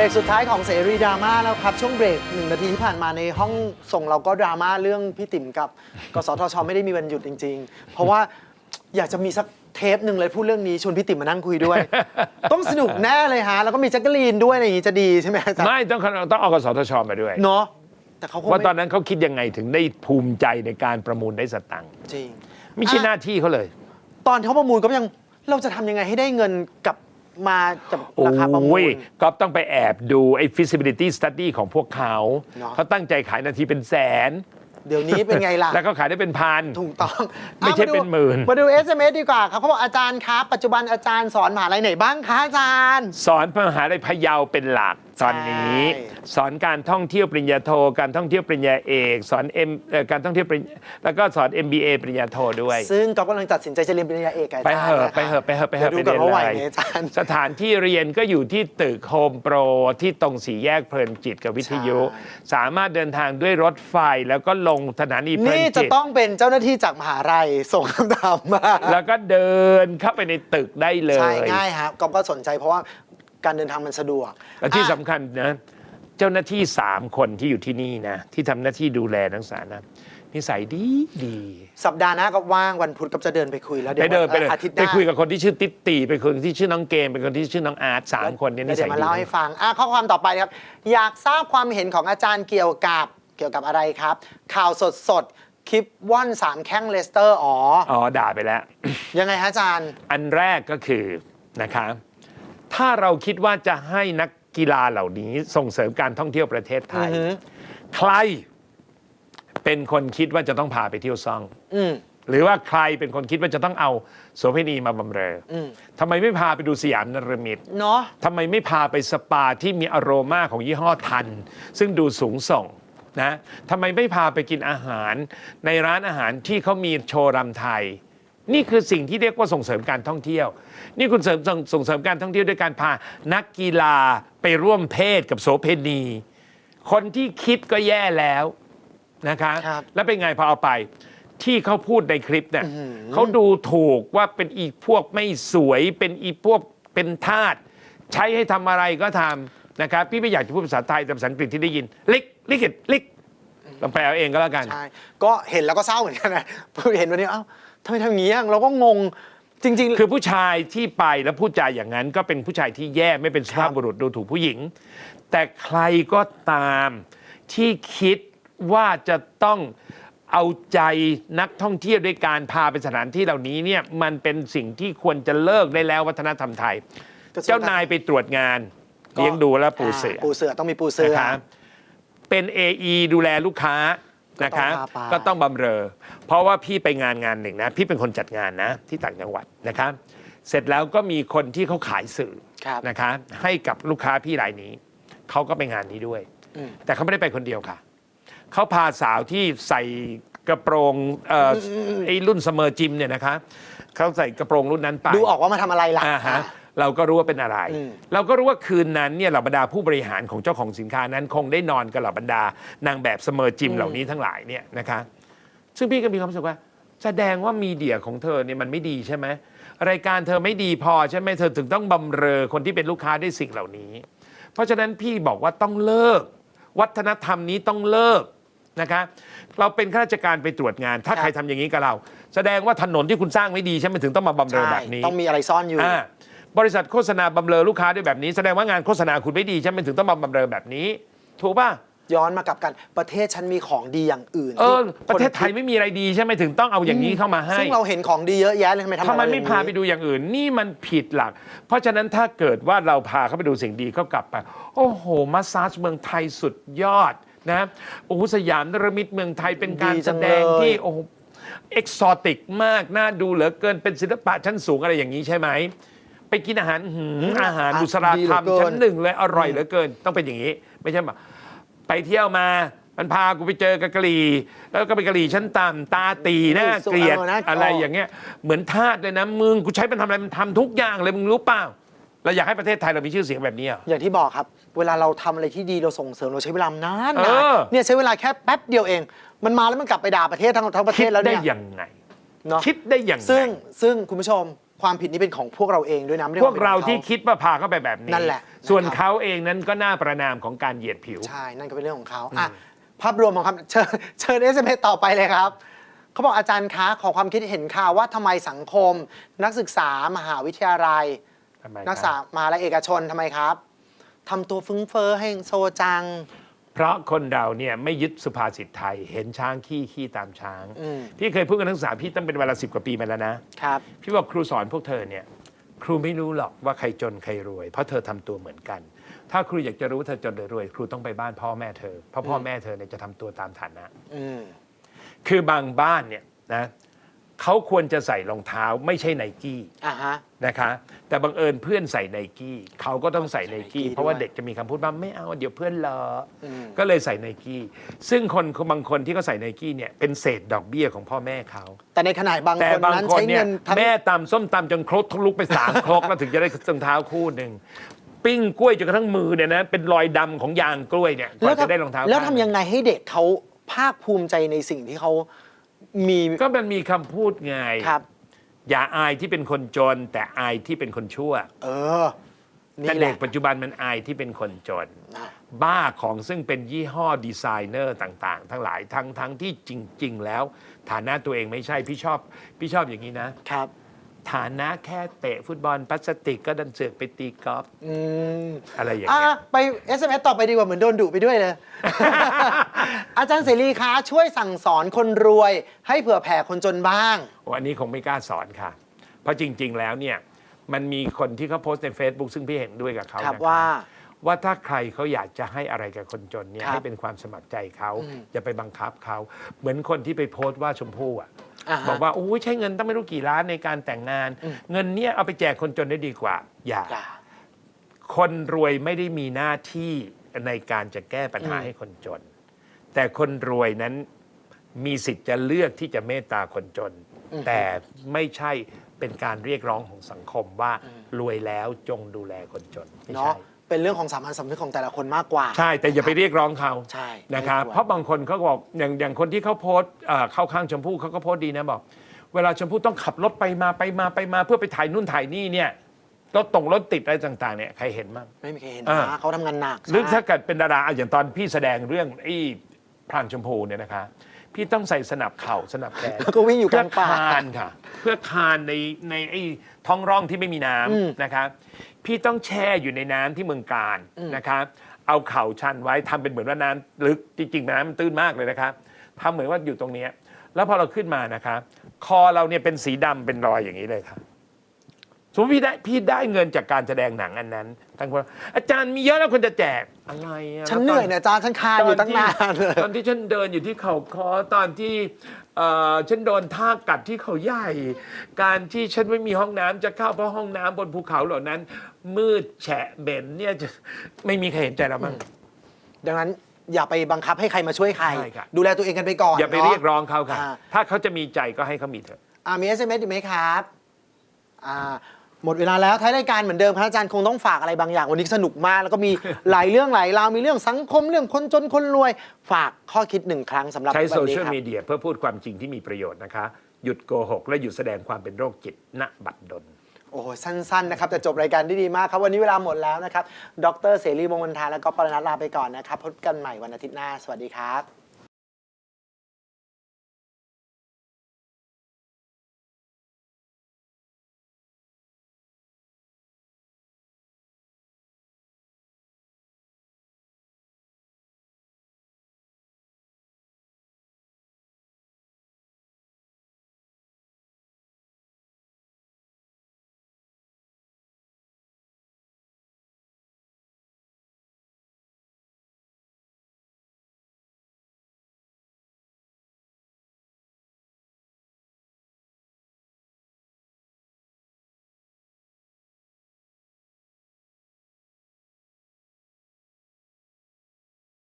รกสุดท้ายของเสรีดราม่าแล้วครับ ช่วงเบรกหนึ่งนาทีที่ผ่านมาในห้องส่งเราก็ดราม่าเรื่องพี่ติ๋มกับ กสทชไม่ได้มีวันหยุดจริง ๆ เพราะว่าอยากจะมีสักเทปหนึ่งเลยพูดเรื่องนี้ชวนพี่ติ๋มมานั่งคุยด้วย ต้องสนุกแน่เลยฮะ แล้วก็มีแจ็คเกอรีนด้วยอะไรอย่างนี้จะดีใช่ไหมอาจารย์ไม่ต้องต้องเอากสทชมาด้วยเนาะแต่เขาคงว่าตอนไม่นั้นเขาคิดยังไงถึงได้ภูมิใจในการประมูลได้สตังค์จริง ไม่ใช่หอะน้าที่เขาเลย ตอนเขาประมูลก็ยังเราจะทำยังไงให้ได้เงินกลับ มาจากราคาประมูโอ้ล ยก็ต้องไปแอบดูไอ้ feasibility study ของพวกเขา เนอะ เขาตั้งใจขายนาทีเป็นแสน เดี๋ยวนี้เป็นไงล่ะ แล้วก็ขายได้เป็นพัน ถูกต้องไม่ใช่อาาดูเป็นหมื่น มาดู SMS ดีกว่าครับเขาบอกอาจารย์ครับ ปัจจุบันอาจารย์สอนมหาลัยไหนบ้างคะอาจารย์ สอนมหาลัยพะเยาเป็นหลัก ตอนนี้ ใช่ สอนการท่องเที่ยวปริญญาโท การท่องเที่ยวปริญญาเอก สอนเอ็มการท่องเที่ยวปริญญาแล้วก็สอน MBA ปริญญาโทด้วย ซึ่งก็กำลังตัดสินใจจะเรียนปริญญาเอกกับอาไปจารย์เหอะนคไปเหอะไปเหอะไปเหอะดี๋ยวไปดูก่อนเรียนว่าไหวอะไรไหมอาจารย์ สถานที่เรียนก็อยู่ที่ตึกโฮมโปร ที่ตรงสี่แยกเพลินจิตกับวิทยุ ใช่ สามารถเดินทางด้วยรถไฟแล้วก็ลงสถานีเพลินนี่จะจิต ต้องเป็นเจ้าหน้าที่จากมหาลัยส่งคำถามมาแล้วก็เดินเข้าไปในตึกได้เลใช่ย ง่ายครับก็ก็สนใจเพราะว่า การเดินทางมันสะดวกและที่อะสำคัญนะ เจ้าหน้าที่สามคนที่อยู่ที่นี่นะ ที่ทำหน้าที่ดูแลนักศึกษานะนิสัยดีดีสัปดาห์หน้าก็ว่างวันพุธก็จะเดินไปคุยแล้วเดี๋ไปยวเดินไปเดินอาทิตย์หไปน้า คุยกับคนที่ชื่อติ๊ตตีไปคุยกับที่ชื่อน้องเกมเป็นคนที่ชื่อน้องอาร์ตสามคนเนี่ยนิเดี๋สัยยวมาดีเล่าให้ฟังอะข้อความต่อไปครับ อยากทราบความเห็นของอาจารย์เกี่ยวกับเกี่ยวกับอะไรครับ ข่าวสดสดๆคลิปว่อนสามแข้งเลสเตอร์อ๋อ อ๋อด่าไปแล้ว ยังไงฮะอาจารย์ อันแรกก็คือนะคะ ถ้าเราคิดว่าจะให้นักกีฬาเหล่านี้ส่งเสริมการท่องเที่ยวประเทศไทยอือหือใครเป็นคนคิดว่าจะต้องพาไปเที่ยวซ่อง อืม หรือว่าใครเป็นคนคิดว่าจะต้องเอาโสเภณีมาบำเรออม ทำไมไม่พาไปดูสยามนรมิต เนาะ ทำไมไม่พาไปสปาที่มีอโรมาของยี่ห้อทัน ซึ่งดูสูงส่งนะทำไมไม่พาไปกินอาหาร ในร้านอาหารที่เขามีโชว์รำไทย นี่คือสิ่งที่เรียกว่าส่งเสริมการท่องเที่ยว นี่คุณเสริมส่งส่งเสริมการท่องเที่ยวด้วยการพานักกีฬาไปร่วมเพศกับโสเพณี คนที่คิดก็แย่แล้วนะคะครับ แล้วเป็นไงพอเอาไป ที่เขาพูดในคลิปเนี่ยอื้อหือเขาดูถูกว่าเป็นอีพวกไม่สวยเป็นอีพวกเป็นทาสใช้ให้ทำอะไรก็ทำนะครับพี่ไม่อยากจะพูดภาษาไทยแต่ภาษาอังกฤษที่ได้ยินลิกลิกลิกลองแปลเอาเองก็แล้วกัน ใช่ ก็เห็นแล้วก็เศร้าเหมือนกันนะ เห็นวันนี้เอ้า ทำไมทำอย่างนี้อะเราก็งงจริง ๆ คือผู้ชายที่ไปแล้วพูดจาอย่างนั้น ก็เป็นผู้ชายที่แย่ไม่เป็นสุภาพบุรุษดูถูกผู้หญิง แต่ใครก็ตามที่คิดว่าจะต้องเอาใจนักท่องเที่ยวด้วยการพาไปสถานที่เหล่านี้เนี่ยมันเป็นสิ่งที่ควรจะเลิกได้แล้ววัฒนธรรมไทย กระทรวง เจ้านายไปตรวจงานเลี้ยงดูและปูเสือ ปูเสือต้องมีปูเสือ นะคะเป็น AE ดูแลลูกค้า นะคะก็ต้องพาไป ก็ต้องบำเรอ เพราะว่าพี่ไปงานงานหนึ่งนะ พี่เป็นคนจัดงานนะ ที่ต่างจังหวัดนะคะ เสร็จแล้วก็มีคนที่เขาขายสื่อครับ นะคะ ให้กับลูกค้าพี่รายนี้ เขาก็ไปงานนี้ด้วย อืม แต่เขาไม่ได้ไปคนเดียวค่ะ เขาพาสาวที่ใส่กระโปรงเอ่ออไอ้รุ่นเสมอจิมเนี่ยนะคะเขาใส่กระโปรงรุ่นนั้นไป ดูออกว่ามาทำอะไรล่ะ อ่าฮะ เราก็รู้ว่าเป็นอะไรอืมเราก็รู้ว่าคืนนั้นเนี่ยเหล่าบรรดาผู้บริหารของเจ้าของสินค้านั้น คงได้นอนกับเหล่าบรรดานางแบบเสมอจิมเหล่านี้ทั้งหลายเนี่ยนะคะ ซึ่งพี่ก็มีความรู้สึกว่า แสดงว่ามีเดียของเธอเนี่ยมันไม่ดีใช่ไหมรายการเธอไม่ดีพอใช่ไหมเธอถึงต้องบำเรอคนที่เป็นลูกค้าด้วยสิ่งเหล่านี้ เพราะฉะนั้นพี่บอกว่าต้องเลิก วัฒนธรรมนี้ต้องเลิกนะคะเราเป็นข้าราชการไปตรวจงาน ถ้าครับใครทำอย่างนี้กับเรา แสดงว่าถนนที่คุณสร้างไม่ดีใช่ไหมถึงต้องมาบำเรอใช่แบบนี้ ต้องมีอะไรซ่อนอยู่อ่า บริษัทโฆษณาบำเรอลูกค้าด้วยแบบนี้แสดงว่างานโฆษณาคุณไม่ดีใช่ไหมถึงต้องมาบำเรอแบบนี้ ถูกป่ะย้อนมากลับกันประเทศฉันมีของดีอย่างอื่นเออที่ประเทศไทยคนไม่มีอะไรดีใช่ไหมถึงต้องเอาอย่างนี้เข้ามาให้ซึ่งเราเห็นของดีเยอะแยะเลยทำไมทำทำไมอะรไม่อย่งพานี้ไปดูอย่างอื่น นี่มันผิดหลัก เพราะฉะนั้นถ้าเกิดว่าเราพาเขาไปดูสิ่งดีเขากลับไป โอ้โหมาสซาจเมืองไทยสุดยอดนะโอ้โหสยามนรมิตเมืองไทยเป็นการดีจัแสงดงเลยที่โอ้โหเอกซอติกมากน่าดูเหลือเกินเป็นศิลปะชั้นสูงอะไรอย่างนี้ใช่ไหม ไปกินอาหารอื้อหืออาหารบุษราคำชั้นหนึ่งเลยอร่อยเหลือเกิน ต้องเป็นอย่างนี้ ไม่ใช่แบบไปเที่ยวมามันพากูไปเจอกับกะหรี่แล้วก็ไปกะหรี่ชั้นต่ำตาตีน่าเกลียดเออน่าเกลียดอะไรอย่างเงี้ยเหมือนทาสเลยนะมึงกูใช้มันทำอะไรมันทำทุกอย่างเลยมึงรู้เปล่าเราอยากให้ประเทศไทยเรามีชื่อเสียงแบบนี้เหรอ อย่างที่บอกครับ เวลาเราทำอะไรที่ดีเราส่งเสริมเราใช้เวลานานเอนะอ เนี่ยใช้เวลาแค่แป๊บเดียวเอง มันมาแล้วมันกลับไปด่าประเทศทั้งทั้งประเทคิดศแล้วได้เนี่ยยังไง เนาะคิดได้ยังไงซึ่งซึ่งคุณผู้ชม ความผิดนี้เป็นของพวกเราเองด้วยนะไม่ได้พวกเราป็นของขที่คิดว่าพาเข้าไปแบบนี้ นั่นแหละส่วนนะครับ เขาเองนั้นก็น่าประนามของการเหยียดผิว ใช่ นั่นก็เป็นเรื่องของเขาอะภาพรวมของคำเชิญเชิญเอสเอต่อไปเลยครับ เขาบอกอาจารย์คะขอความคิดเห็นค่ะว่าทำไมสังคม นักศึกษามหาวิทยาลัย ทำไมนักศึกษามหาลัยเอกชนทำไมครับทำตัวฟุ้งเฟ้อให้โซจัง เพราะคนเราเนี่ยไม่ยึดสุภาษิตไทย เห็นช้างขี้ขี้ตามช้าง อืมพี่เคยพูดกับนักศึกษาพี่ตั้งเป็นเวลาสิบกว่าปีมาแล้วนะ ครับ พี่บอกครูสอนพวกเธอเนี่ย ครูไม่รู้หรอกว่าใครจนใครรวย เพราะเธอทำตัวเหมือนกัน ถ้าครูอยากจะรู้ว่าเธอจนหรือรวย ครูต้องไปบ้านพ่อแม่เธอเพราะพ่อแม่เธอเนี่ยจะทำตัวตามฐานะ อืมคือบางบ้านเนี่ยนะ เขาควรจะใส่รองเท้าไม่ใช่ไนกี้อะฮะ นะคะ แต่บังเอิญเพื่อนใส่ไนกี้เขาก็ต้องใส่ไนกี้ใส่ Nike เพราะว่าด้วย เด็กจะมีคำพูดว่าไม่เอาเดี๋ยวเพื่อนเลออมก็เลยใส่ไนกี้ซึ่งคนบางคนที่เขาใส่ไนกี้เนี่ยเป็นเศษดอกเบี้ยของพ่อแม่เขา แต่ในขณะบางแต่คนบางนั้นคนใช้เนี่เงิยนทั้ง แม่ตำส้มตำจนครกทะลุไปสาม ครกแล้วถึงจะได้รองเท้าคู่หนึ่งปิ้งกล้วยจนกระทั่งมือเนี่ยนะเป็นรอยดำของยางกล้วยเนี่ยกแล้วว่าจะได้รองเท้าแล้วข้างทำยังไงให้เด็กเขาภาคภูมิใจในสิ่งที่เขา มีก็มันมีคำพูดไง ครับ อย่าอายที่เป็นคนจน แต่อายที่เป็นคนชั่ว เออแต่นี่แหเด็ละกปัจจุบันมันอายที่เป็นคนจน นะบ้าของซึ่งเป็นยี่ห้อดีไซเนอร์ต่างๆ ทั้งหลายทั้งทั้งที่จริง ๆ แล้ว ฐานะตัวเองไม่ใช่พี่ชอบ พี่ชอบอย่างนี้นะ ครับ ฐานะแค่เตะฟุตบอลพลาสติกก็ดันเสือกไปตีกอล์ฟอืมอะไรอย่างอะเงี้ย ไป SMS ต่อไปดีกว่าเหมือนโดนดุไปด้วยเลย อาจารย์เสรีคะช่วยสั่งสอนคนรวย ให้เผื่อแผ่คนจนบ้าง โอ้อันนี้คงไม่กล้าสอนค่ะ เพราะจริง ๆ แล้วเนี่ยมันมีคนที่เขาโพสต์ใน Facebook ซึ่งพี่เห็นด้วยกับเขาครับนะคะว่า ว่าถ้าใครเขาอยากจะให้อะไรกับคนจนเนี่ยครับให้เป็นความสมัครใจเขาอืมอย่าไปบังคับเขา เหมือนคนที่ไปโพสต์ว่าชมพู่อะ อ่าฮะ บอกว่าโอ้ยใช้เงินตั้งไม่รู้กี่ล้านในการแต่งงาน อืม เงินเนี่ยเอาไปแจกคนจนได้ดีกว่า อย่าอย่าคนรวยไม่ได้มีหน้าที่ในการจะแก้ปัญหาอืม ให้คนจน แต่คนรวยนั้นมีสิทธิ์จะเลือกที่จะเมตตาคนจนแต่ไม่ใช่เป็นการเรียกร้องของสังคมว่ารวยแล้วจงดูแลคนจนไม่เนาะใช่ เป็นเรื่องของสามัญสำนึกของแต่ละคนมากกว่า ใช่แต่อย่าไปเรียกร้องเขาใช่นะครับไม่ควร เพราะบางคนเขาก็บอกอย่างอย่างคนที่เขาโพสต์เอ่อเข้าข้างชมพู่เขาก็โพสต์ดีนะบอก เวลาชมพู่ต้องขับรถไปมาไปมาไปมาเพื่อไปถ่ายนู่นถ่ายนี่เนี่ยรถตรงรถติดอะไรต่างๆเนี่ยใครเห็นบ้าง ไม่มีใครเห็นอ่า นะเขาทำงานหนักหรือใช่ถ้าเกิดเป็นดาราอะอย่างตอนพี่แสดงเรื่องไอ้พรานชมพูเนี่ยนะคะ พี่ต้องใส่สนับเข่าสนับแขนแล้วก็วิ่งอยู่กเพื่ลาองป่าคานค่ะ เพื่อคานในในไอ้ท้องร่องที่ไม่มีน้อืมำนะคะพี่ต้องแช่อยู่ในน้ำที่เมืองการอืมนะคะเอาเข่าชันไว้ทำเป็นเหมือนว่าน้ำลึกจริงๆน้ำมันตื้นมากเลยนะคะทำเหมือนว่าอยู่ตรงเนี้ยแล้วพอเราขึ้นมานะคะคอเราเนี่ยเป็นสีดำเป็นรอยอย่างนี้เลยค่ะสมมติพี่ได้พี่ได้เงินจากการแสดงหนังอันนั้น ทั้งคนอาจารย์มีเยอะแล้วคนจะแจกอะไรอะฉันเหนื่อยเนี่ยอาจารย์ฉันคานอยู่ตั้งนานเลยตอนที่ฉันเดินอยู่ที่เขาคอตอนที่เอ่อฉันโดนท่ากัดที่เขาใหญ่ การที่ฉันไม่มีห้องน้ำจะเข้าเพราะห้องน้ำบนภูเขาเหล่านั้น มืดแฉะเบนเนี่ยจะไม่มีใครเห็นใจเราบ้าง ดังนั้นอย่าไปบังคับให้ใครมาช่วยใคร ใช่ครับ ดูแลตัวเองกันไปก่อนอย่าไปนะเรียกร้องเขาค่ะอ่าถ้าเขาจะมีใจก็ให้เขามีเถอะ อ่ามี SMS อีกไหมครับ อ่า หมดเวลาแล้วท้ายรายการเหมือนเดิมครับอาจารย์คงต้องฝากอะไรบางอย่างวันนี้สนุกมาก แล้วก็มีหลายเรื่องหลายราวมีเรื่องสังคมเรื่องคนจนคนรวย ฝากข้อคิดหนึ่งครั้งสำหรับใช้วัโซนนี้เชียลครับมีเดียเพื่อพูดความจริงที่มีประโยชน์นะคะ หยุดโกหก และหยุดแสดงความเป็นโรคจิตณบัดดลโอ้โหสั้นๆนะครับ แต่จบรายการได้ดีมากครับ วันนี้เวลาหมดแล้วนะครับ ดรเสรีวงศ์วันทาและก็ปรนัทลาไปก่อนนะครับ พบกันใหม่วันอาทิตย์หน้า สวัสดีครับ